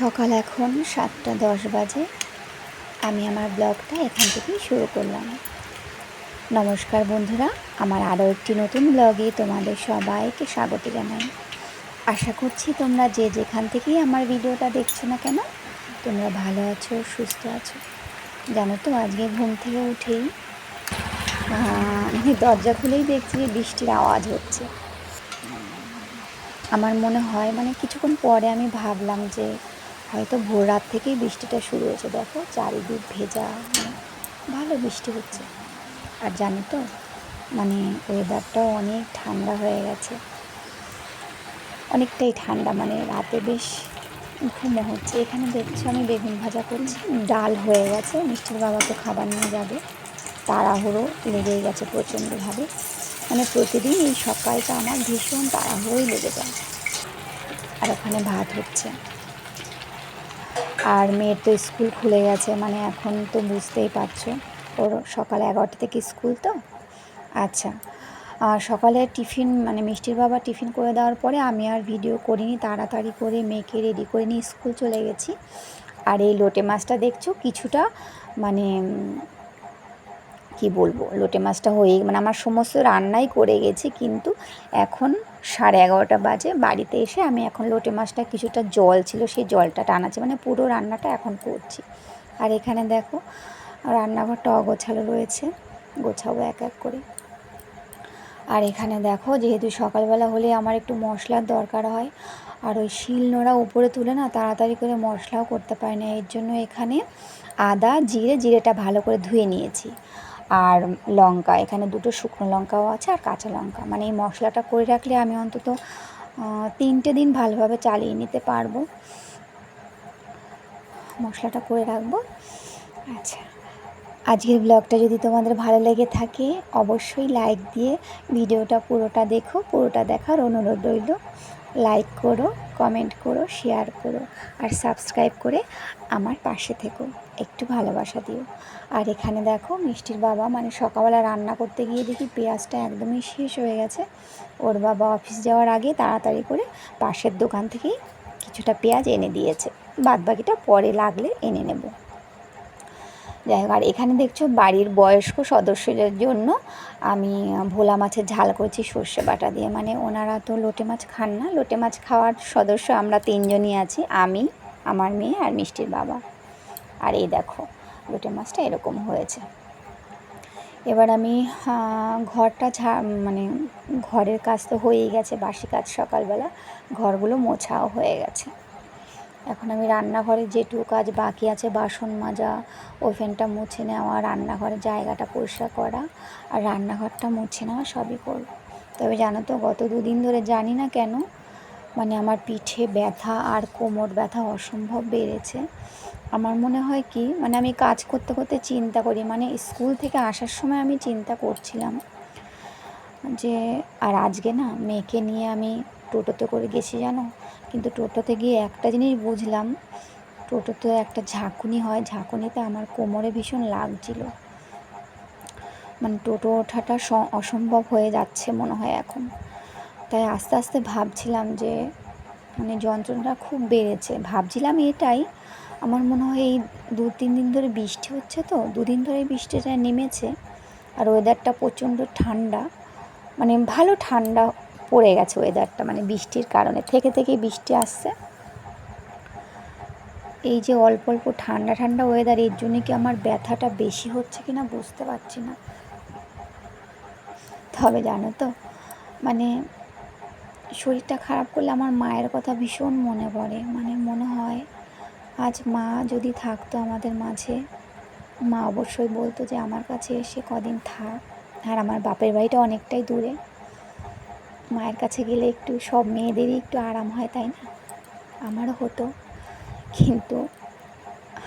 সকাল এখন সাতটা দশ বাজে। আমি আমার ব্লগটা এখান থেকেই শুরু করলাম। নমস্কার বন্ধুরা, আমার আরও একটি নতুন ব্লগে তোমাদের সবাইকে স্বাগত জানাই। আশা করছি তোমরা যে যেখান থেকেই আমার ভিডিওটা দেখছ না কেন, তোমরা ভালো আছো, সুস্থ আছো। জানো তো, আজকে ঘুম থেকে উঠেই আমি দরজা খুলেই দেখছি যে বৃষ্টির আওয়াজ হচ্ছে। আমার মনে হয় মানে কিছুক্ষণ পরে আমি ভাবলাম যে হয়তো ভোর রাত থেকেই বৃষ্টিটা শুরু হয়েছে, দেখো, চারিদিক ভেজা মানে ভালো বৃষ্টি হচ্ছে। আর জানি তো মানে ওয়েদারটাও অনেক ঠান্ডা হয়ে গেছে। অনেকটাই ঠান্ডা মানে রাতে বেশ ঘুমো হচ্ছে। এখানে দেখছ, আমি বেগুন ভাজা করছি, ডাল হয়ে গেছে, মিষ্টির বাবা তো খাবার নিয়ে যাবে। তাড়াহুড়ো লেগেই গেছে প্রচণ্ডভাবে। মানে প্রতিদিন এই সকালটা আমার ভীষণ তাড়াহুড়োই লেগে যায়। আর ওখানে ভাত হচ্ছে। আর মেয়ের তো স্কুল খুলে গেছে মানে এখন তো বুঝতেই পারছ। ওর সকাল এগারোটা থেকে স্কুল তো? আচ্ছা। আর সকালে টিফিন মানে মিষ্টির বাবা টিফিন করে দেওয়ার পরে আমি আর ভিডিও করিনি, তাড়াতাড়ি করে মেয়েকে রেডি করে নিয়ে স্কুল চলে গেছি। আর এই লোটে মাছটা দেখছ, কিছুটা মানে কি বলব? লোটে মাছটা হয়েই মানে আমার সমস্ত রান্নাই করে গেছি, কিন্তু এখন সাড়ে এগারোটা বাজে। বাড়িতে এসে আমি এখন লোটে মাছটা কিছুটা জল ছিল, সেই জলটা টানাচ্ছি মানে পুরো রান্নাটা এখন করছি। আর এখানে দেখো, রান্নাঘরটা অগোছালো রয়েছে, গোছাবো এক এক করে। আর এখানে দেখো, যেহেতু সকালবেলা হলে আমার একটু মশলার দরকার হয়, আর ওই শিল নোড়া উপরে তুলে না তাড়াতাড়ি করে মশলাও করতে পারি না, এর জন্য এখানে আদা, জিরে, জিরেটা ভালো করে ধুয়ে নিয়েছি। আর লঙ্কা, এখানে দুটো শুকনো লঙ্কাও আছে আর কাঁচা লঙ্কা। মানে এই মশলাটা করে রাখলে আমি অন্তত তিনটে দিন ভালোভাবে চালিয়ে নিতে পারব। মশলাটা করে রাখব। আচ্ছা আজকের ব্লগটা যদি তোমাদের ভালো লেগে থাকে, অবশ্যই লাইক দিয়ে ভিডিওটা পুরোটা দেখো, পুরোটা দেখার অনুরোধ রইল। লাইক করো, কমেন্ট করো, শেয়ার করো, আর সাবস্ক্রাইব করে আমার পাশে থেকো। একটু ভালোবাসা দিও। আর এখানে দেখো মিষ্টির বাবা মানে সকালবেলা রান্না করতে গিয়ে দেখি পেঁয়াজটা একদমই শেষ হয়ে গেছে। ওর বাবা অফিস যাওয়ার আগে তাড়াতাড়ি করে পাশের দোকান থেকেই কিছুটা পেঁয়াজ এনে দিয়েছে। বাদ বাকিটা পরে লাগলে এনে নেব। যাই হোক, আর এখানে দেখছ বাড়ির বয়স্ক সদস্যদের জন্য আমি ভোলা মাছের ঝাল করছি সর্ষে বাটা দিয়ে। মানে ওনারা তো লোটে মাছ খান না। লোটে মাছ খাওয়ার সদস্য আমরা তিনজনই আছি। আমি, আমার মেয়ে আর মিষ্টির বাবা। আর এই দেখো লোটে মাছটা এরকম হয়েছে। এবার আমি ঘরটা ঝা মানে ঘরের কাজ তো হয়েই গেছে, বাসি কাজ সকালবেলা, ঘরগুলো মোছাও হয়ে গেছে। এখন আমি রান্নাঘরে যেটুকু কাজ বাকি আছে, বাসন মাজা, ওভেনটা মুছে নেওয়া রান্নাঘরের জায়গাটা পরিষ্কার করা আর রান্নাঘরটা মুছে নেওয়া সবই করব। তবে জানো তো, গত দুদিন ধরে জানি না কেন মানে আমার পিঠে ব্যথা আর কোমর ব্যথা অসম্ভব বেড়েছে। আমার মনে হয় কি মানে আমি কাজ করতে করতে চিন্তা করি মানে স্কুল থেকে আসার সময় আমি চিন্তা করছিলাম যে, আর আজকে না মেয়েকে নিয়ে আমি টোটোতে করে গেছি জানো? কিন্তু টোটোতে গিয়ে একটা জিনিস বুঝলাম, টোটোতে একটা ঝাঁকুনি হয়, ঝাঁকুনিতে আমার কোমরে ভীষণ লাগছিল। মানে টোটো ওঠাটা অসম্ভব হয়ে যাচ্ছে মনে হয় এখন। তাই আস্তে আস্তে ভাবছিলাম যে মানে যন্ত্রণাটা খুব বেড়েছে। ভাবছিলাম এটাই। আমার মনে হয় এই দু তিন দিন ধরে বৃষ্টি হচ্ছে তো দুদিন ধরে বৃষ্টিটা নেমেছে আর ওয়েদারটা প্রচণ্ড ঠান্ডা মানে ভালো ঠান্ডা পড়ে গেছে ওয়েদারটা মানে বৃষ্টির কারণে। থেকে থেকে বৃষ্টি আসছে। এই যে অল্প অল্প ঠান্ডা ঠান্ডা ওয়েদার এর জন্য কি আমার ব্যথাটা বেশি হচ্ছে কি না বুঝতে পারছি না। তবে জানো তো মানে শরীরটা খারাপ করলে আমার মায়ের কথা ভীষণ মনে পড়ে। মানে মনে হয়, আজ মা যদি থাকতো আমাদের মাঝে, মা অবশ্যই বলতো যে আমার কাছে এসে কদিন থাক। আর আমার বাপের বাড়িটা অনেকটাই দূরে। মায়ের কাছে গেলে একটু সব মেয়েদেরই একটু আরাম হয়, তাই না? আমারও হতো। কিন্তু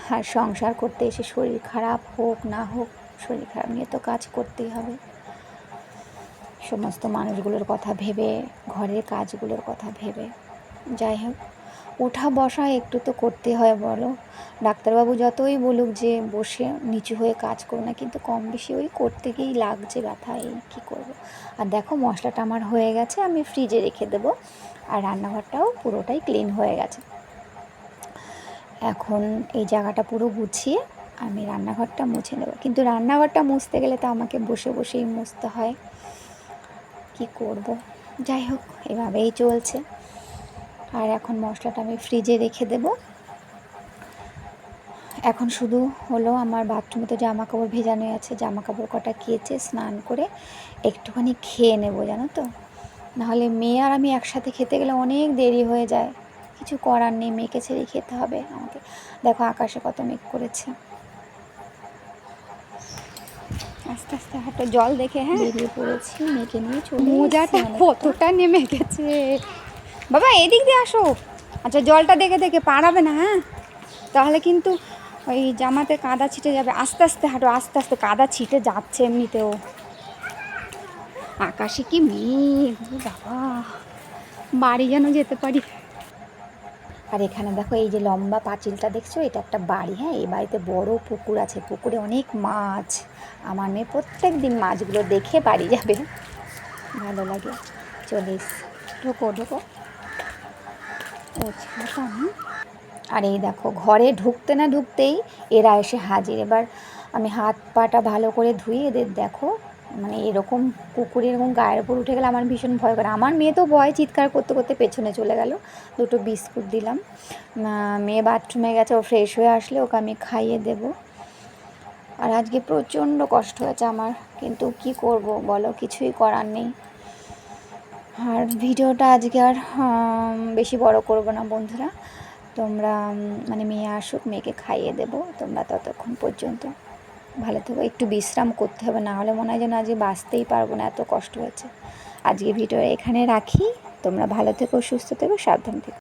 আর সংসার করতে এসে শরীর খারাপ হোক না হোক, শরীর খারাপ নিয়ে তো কাজ করতেই হবে। সমস্ত মানুষগুলোর কথা ভেবে, ঘরের কাজগুলোর কথা ভেবে। যাই হোক ওঠা বসা একটু তো করতে হয় বলো। ডাক্তারবাবু যতই বলুক যে বসে নিচু হয়ে কাজ করো না, কিন্তু কম বেশি ওই করতে গিয়েই লাগছে ব্যথা, এই কী করব? আর দেখো মশলাটা আমার হয়ে গেছে, আমি ফ্রিজে রেখে দেবো। আর রান্নাঘরটাও পুরোটাই ক্লিন হয়ে গেছে। এখন এই জায়গাটা পুরো গুছিয়ে আমি রান্নাঘরটা মুছে নেব। কিন্তু রান্নাঘরটা মুছতে গেলে তো আমাকে বসে বসেই মুছতে হয়। কি করব? যাই হোক, এভাবেই চলছে। আর এখন মশলাটা আমি ফ্রিজে রেখে দেব। এখন শুধু হলো আমার বাথরুমে তো জামা কাপড় ভেজানো আছে। জামা কাপড় কটা কেচে স্নান করে একটুখানি খেয়ে নেব, জানো তো? নাহলে মেয়ে আর আমি একসাথে খেতে গেলে অনেক দেরি হয়ে যায়। কিছু করার নেই, মেয়েকে ছেড়ে খেতে হবে আমাকে। দেখো আকাশে কত মেঘ করেছে। আস্তে আস্তে হাঁটো। জল দেখে হ্যাঁ? বেরিয়ে পড়েছি মেয়েকে নিয়ে চলে মোজাটা কতটা নেমে গেছে। বাবা এদিক দিয়ে আসো। আচ্ছা জলটা দেখে দেখে পারাবে না হ্যাঁ? তাহলে কিন্তু ওই জামাতে কাদা ছিটে যাবে। আস্তে আস্তে হাঁটো আস্তে আস্তে। কাদা ছিটে যাচ্ছে এমনিতেও। আকাশে কি মেঘ বাবা। বাড়ি যেন যেতে পারি। আর এখানে দেখো এই যে লম্বা পাঁচিলটা দেখছ? এটা একটা বাড়ি হ্যাঁ? এই বাড়িতে বড় পুকুর আছে। পুকুরে অনেক মাছ। আমার মেয়ে প্রত্যেক দিন মাছগুলো দেখে বাড়ি যাবে। ভালো লাগে। চলে ঢোকো ঢোকো। আর এই দেখো, ঘরে ঢুকতে না ঢুকতেই এরা এসে হাজির। এবার আমি হাত পাটা ভালো করে ধুয়ে এদের দেখো। মানে এরকম কুকুরে এরকম গায়ের উপর উঠে গেলে আমার ভীষণ ভয় করে। আমার মেয়ে তো ভয়, চিৎকার করতে করতে পেছনে চলে গেল। দুটো বিস্কুট দিলাম। মেয়ে বাথরুমে গেছে, ও ফ্রেশ হয়ে আসলে ওকে আমি খাইয়ে দেবো। আর আজকে প্রচণ্ড কষ্ট হয়েছে আমার, কিন্তু কি করব বলো, কিছুই করার নেই। আর ভিডিওটা আজকে আর বেশি বড় করব না বন্ধুরা। তোমরা মানে মেয়ে আসুক, মেয়েকে খাইয়ে দেবো, তোমরা ততক্ষণ পর্যন্ত। ভালো থেকো, একটু বিশ্রাম করতে হবে, না হলে মনে হয় যেন আজকে বাঁচতেই পারব না, এত কষ্ট হচ্ছে আজকে ভিডিও এখানে রাখি, তোমরা ভালো থেকো, সুস্থ থেকো, সাবধান থেকো।